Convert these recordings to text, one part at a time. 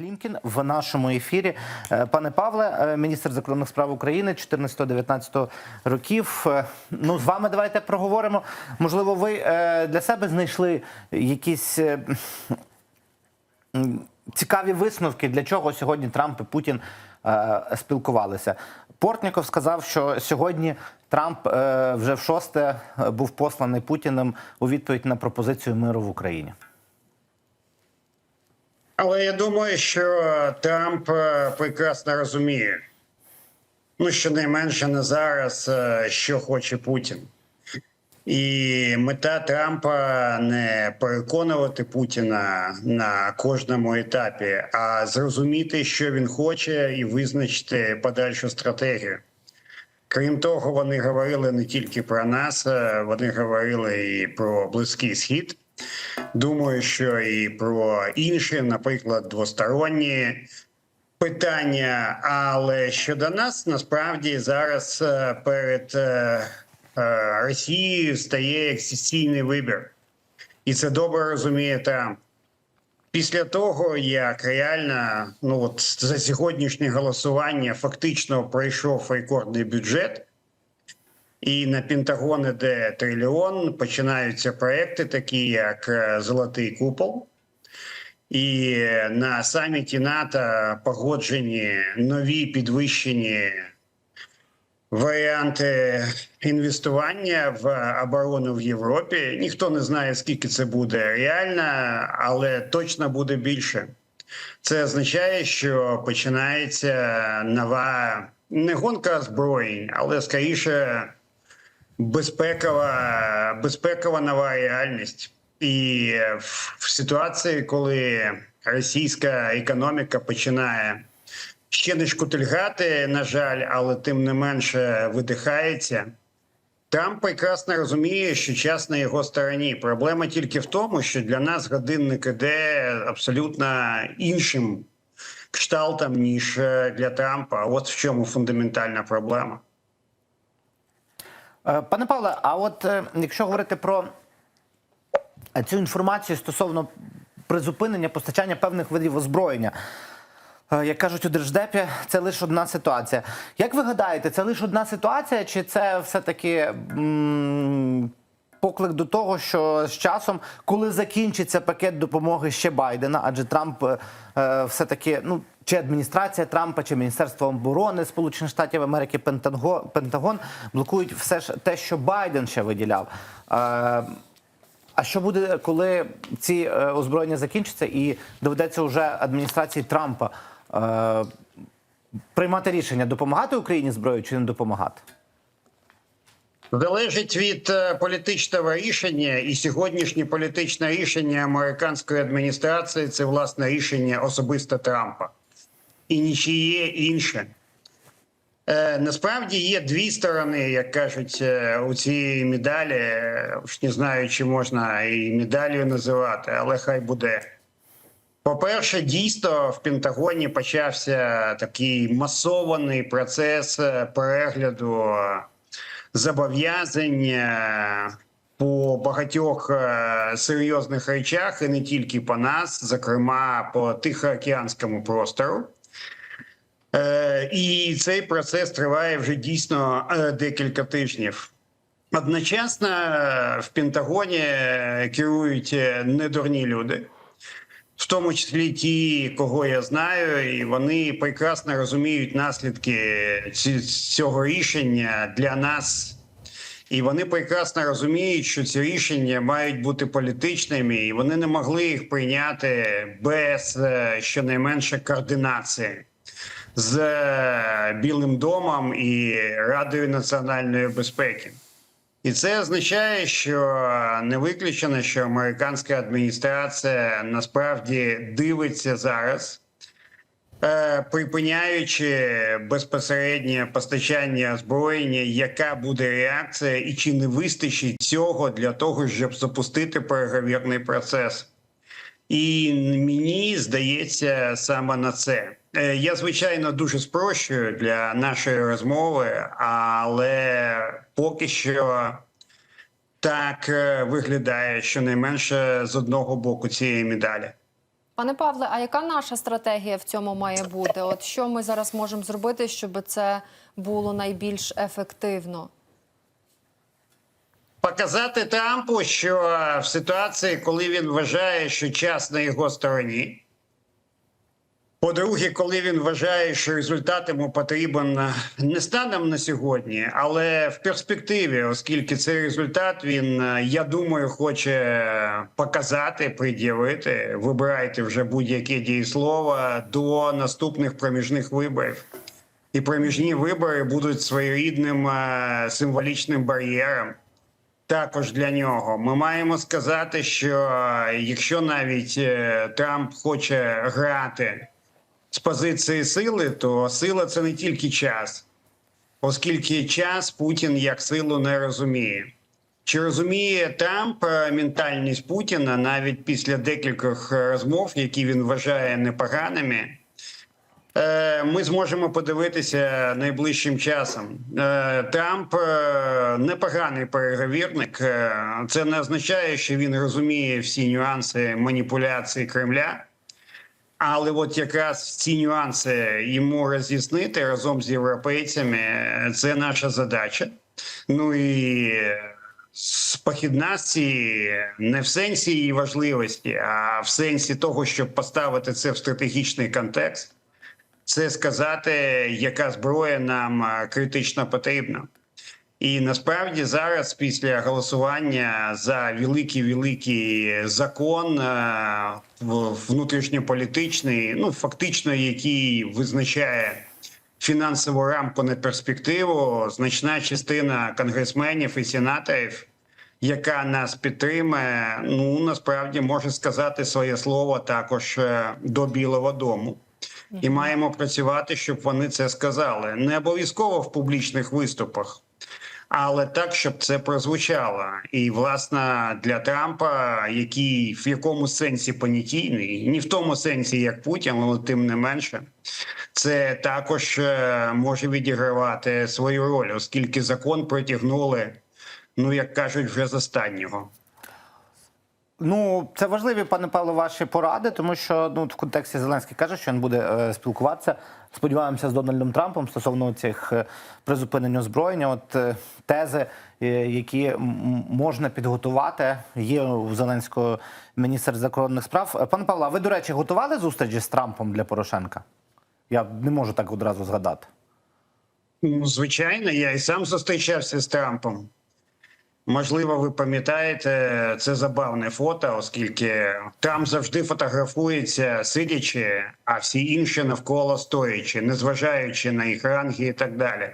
Клімкін в нашому ефірі. Е, Пане Павле, е, міністр закордонних справ України 14-19 років. Е, Ну, з вами давайте проговоримо. Можливо, ви для себе знайшли якісь цікаві висновки, для чого сьогодні Трамп і Путін спілкувалися. Портніков сказав, що сьогодні Трамп вже в шосте був посланий Путіним у відповідь на пропозицію миру в Україні. Але я думаю, що Трамп е, прекрасно розуміє, ну щонайменше не зараз, е, що хоче Путін. І мета Трампа не переконувати Путіна на кожному етапі, а зрозуміти, що він хоче, і визначити подальшу стратегію. Крім того, вони говорили не тільки про нас, е, вони говорили і про Близький Схід. Думаю, що і про інші, наприклад, двосторонні питання. Але щодо нас, насправді зараз е, перед е, е, Росією стає екзистенційний вибір, і це добре розуміє. Після того, як реально ну от за сьогоднішнє голосування фактично пройшов рекордний бюджет, і на Пентагон іде трильйон, починаються проекти, такі як е, Золотий купол. І на саміті НАТО погоджені нові підвищені варіанти інвестування в оборону в Європі. Ніхто не знає, скільки це буде реально, але точно буде більше. Це означає, що починається нова не гонка озброєнь, але скоріше безпекова, безпекова нова реальність. І в, ситуації, коли російська економіка починає ще не шкутильгати, на жаль, але тим не менше видихається. Трамп прекрасно розуміє, що час на його стороні. Проблема тільки в тому, що для нас годинник іде абсолютно іншим кшталтом, ніж е, для Трампа. От в чому фундаментальна проблема. Е, Пане Павле, а от е, якщо говорити про е, цю інформацію стосовно призупинення постачання певних видів озброєння, як кажуть у держдепі, це лише одна ситуація. Як ви гадаєте, це лише одна ситуація, чи це все-таки м, поклик до того, що з часом, коли закінчиться пакет допомоги ще Байдена, адже Трамп е, е, все-таки, ну чи адміністрація Трампа, чи Міністерство оборони Сполучених Штатів Америки, Пентагон, блокують все ж те, що Байден ще виділяв. Е, а що буде, коли ці е, озброєння закінчаться і доведеться вже адміністрації Трампа приймати рішення допомагати Україні зброєю чи не допомагати? Залежить від е, політичного рішення, і сьогоднішнє політичне рішення американської адміністрації це власне рішення особисто Трампа і нічиє інше. Е, насправді є дві сторони, як кажуть, е, у цій медалі. Уж не знаю, чи можна і медаллю називати, але хай буде. По-перше, дійсно в Пентагоні почався такий масований процес перегляду зобов'язань е, по багатьох е, серйозних речах, і не тільки по нас, зокрема по Тихоокеанському простору. Е, І цей процес триває вже дійсно е, декілька тижнів. Одночасно в Пентагоні керують недурні люди, в тому числі ті, кого я знаю, і вони прекрасно розуміють наслідки цього рішення для нас. І вони прекрасно розуміють, що ці рішення мають бути політичними, і вони не могли їх прийняти без е, щонайменше координації з е, Білим домом і Радою національної безпеки. І це означає, що не виключено, що американська адміністрація насправді дивиться зараз, е, припиняючи безпосереднє постачання озброєння, яка буде реакція, і чи не вистачить цього для того, щоб запустити переговірний процес. І мені здається саме на це. Е, Я звичайно дуже спрощую для нашої розмови, але поки що так е, виглядає щонайменше з одного боку цієї медалі. Пане Павле, а яка наша стратегія в цьому має бути? От що ми зараз можемо зробити, щоб це було найбільш ефективно? Показати Трампу, що в ситуації, коли він вважає, що час на його стороні. По-друге, коли він вважає, що результат йому потрібен не станом на сьогодні, але в перспективі, оскільки цей результат він, е, я думаю, хоче показати, пред'явити. Вибирайте вже будь-яке дієслово до наступних проміжних виборів. І проміжні вибори будуть своєрідним е, символічним бар'єром. Також для нього ми маємо сказати, що е, якщо навіть е, Трамп хоче грати з позиції сили, то сила це не тільки час, оскільки час Путін як силу не розуміє. Чи розуміє Трамп е, ментальність Путіна навіть після декількох е, розмов, які він вважає непоганими? Е, Ми зможемо подивитися найближчим часом. Трамп непоганий переговірник. Це не означає, що він розуміє всі нюанси маніпуляції Кремля. Але от якраз ці нюанси йому роз'яснити разом з європейцями е, це наша задача. Ну і е, с- похідна з цієї не в сенсі її важливості, а в сенсі того, щоб поставити це в стратегічний контекст це сказати, яка зброя нам е, критично потрібна. І насправді зараз, після голосування за великий великий закон е, внутрішньополітичний, ну фактично, який визначає фінансову рамку на перспективу, значна частина конгресменів і сенаторів, яка нас підтримує, ну насправді може сказати своє слово також е, до Білого Дому. І маємо працювати, щоб вони це сказали. Не обов'язково в публічних виступах, але так, щоб це прозвучало. І власне для Трампа, який в якому сенсі понятійний, ні в тому сенсі, як Путін, але тим не менше, це також е, може відігравати свою роль, оскільки закон притягнули, ну як кажуть, вже з останнього. Ну, це важливі, пане Павло, ваші поради, тому що ну в контексті Зеленський каже, що він буде е, спілкуватися. Сподіваємося з Дональдом Трампом стосовно цих е, призупинень озброєння. От е, тези, е, які можна підготувати, є у Зеленського міністр закордонних справ. Е, Пане Павло, ви, до речі, готували зустрічі з Трампом для Порошенка? Я не можу так одразу згадати. Ну, звичайно, я і сам зустрічався з Трампом. Можливо, ви пам'ятаєте, це забавне фото, оскільки Трамп завжди фотографується сидячи, а всі інші навколо стоячи, незважаючи на їх ранги і так далі.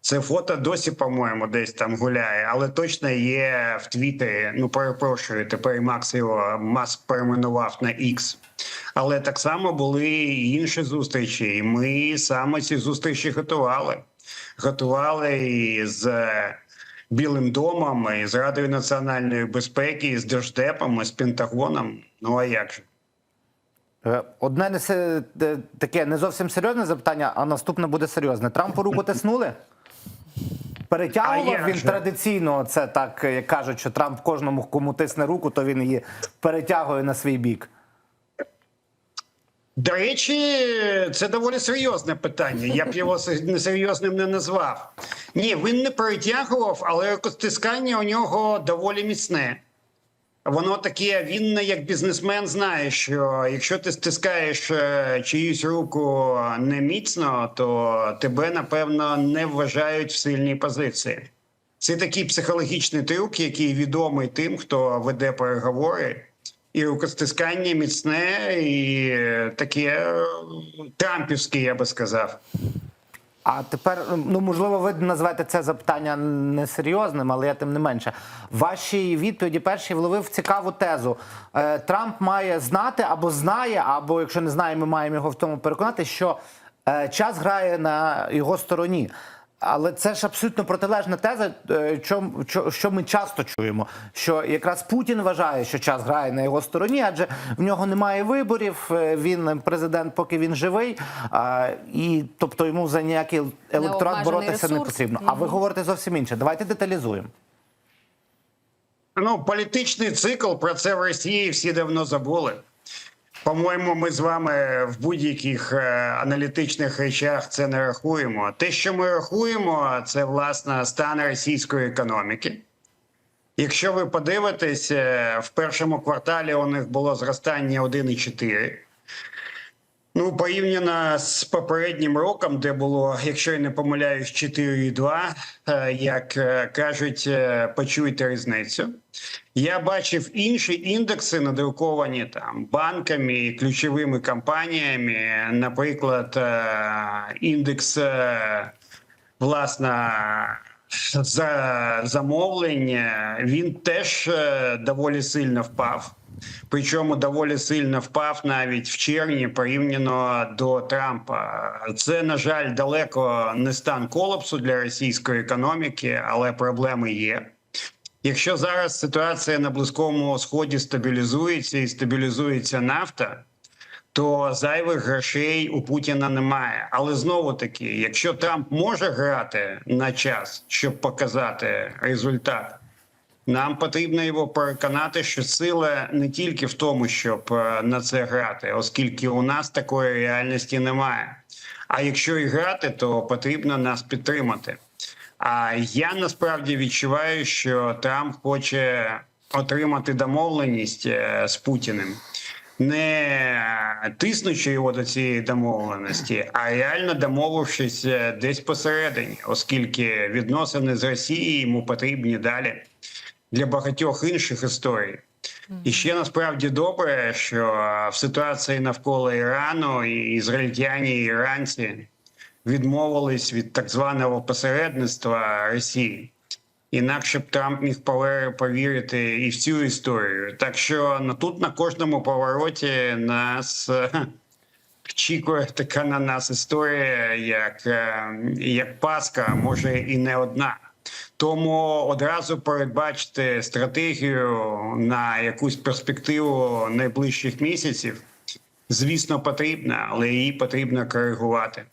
Це фото досі, по-моєму, десь там гуляє, але точно є в Твіттері. Ну, перепрошую, тепер Макс його Маск перейменував на X. Але так само були і інші зустрічі, і ми саме ці зустрічі готували. Готували і з Білим домом, і з Радою національної безпеки, і з Держдепом, і з Пентагоном. Ну а як же? Е, Одне не се- е, таке не зовсім серйозне запитання, а наступне буде серйозне. Трампу руку тиснули? Перетягував він же? традиційно, це так як кажуть, що Трамп кожному, кому тисне руку, то він її перетягує на свій бік. До речі, це доволі серйозне питання. Я б його се- несерйозним не назвав. Ні, він не перетягував, але стискання у нього доволі міцне. Воно таке, він як бізнесмен знає, що якщо ти стискаєш е, чиюсь руку не міцно, то тебе напевно не вважають в сильній позиції. Це такий психологічний трюк, який відомий тим, хто веде переговори. І рукостискання міцне, і е, таке трампівське, я би сказав. А тепер, ну можливо, ви назвете це запитання несерйозним, але я тим не менше. Вашій відповіді першій вловив цікаву тезу. Е, Трамп має знати або знає, або якщо не знає, ми маємо його в тому переконати, що е, час грає на його стороні. Але це ж абсолютно протилежна теза, е, що ми часто чуємо. Що якраз Путін вважає, що час грає на його стороні, адже в нього немає виборів. е, Він президент, поки він живий, і тобто йому за ніякий електорат боротися не потрібно. А ви говорите зовсім інше. Давайте деталізуємо. Ну, політичний цикл про це в Росії всі давно забули. По-моєму, ми з вами в будь-яких е, аналітичних речах це не рахуємо. Те, що ми рахуємо, це власне стан російської економіки. Якщо ви подивитесь, е, в першому кварталі у них було зростання 1,4. Ну, порівняно з попереднім роком, де було, якщо я не помиляюсь, 4,2, е, як е, кажуть, е, почуйте різницю. Я бачив інші індекси, надруковані там банками, і ключовими компаніями. Наприклад, індекс власне за замовлення, він теж доволі сильно впав. Причому доволі сильно впав навіть в червні порівняно до Трампа. Це, на жаль, далеко не стан колапсу для російської економіки, але проблеми є. Якщо зараз ситуація на близькому сході стабілізується і стабілізується нафта, то зайвих грошей у Путіна немає. Але знову таки, якщо Трамп може грати на час, щоб показати результат, нам потрібно його переконати, що сила не тільки в тому, щоб е, на це грати, оскільки у нас такої реальності немає. А якщо і грати, то потрібно нас підтримати. А я насправді відчуваю, що Трамп хоче отримати домовленість е, з Путіним, не тиснучи його до цієї домовленості, а реально домовившись е, десь посередині, оскільки відносини з Росією йому потрібні далі для багатьох інших історій. І ще насправді добре, що в ситуації навколо Ірану і ізраїльтяні і іранці відмовились від так званого посередництва Росії. Інакше б Трамп міг повірити і в цю історію. Так що на тут на кожному повороті нас е, очікує така на нас історія, як, е, як Пасха, може і не одна. Тому одразу передбачити стратегію на якусь перспективу найближчих місяців, звісно, потрібно, але її потрібно коригувати.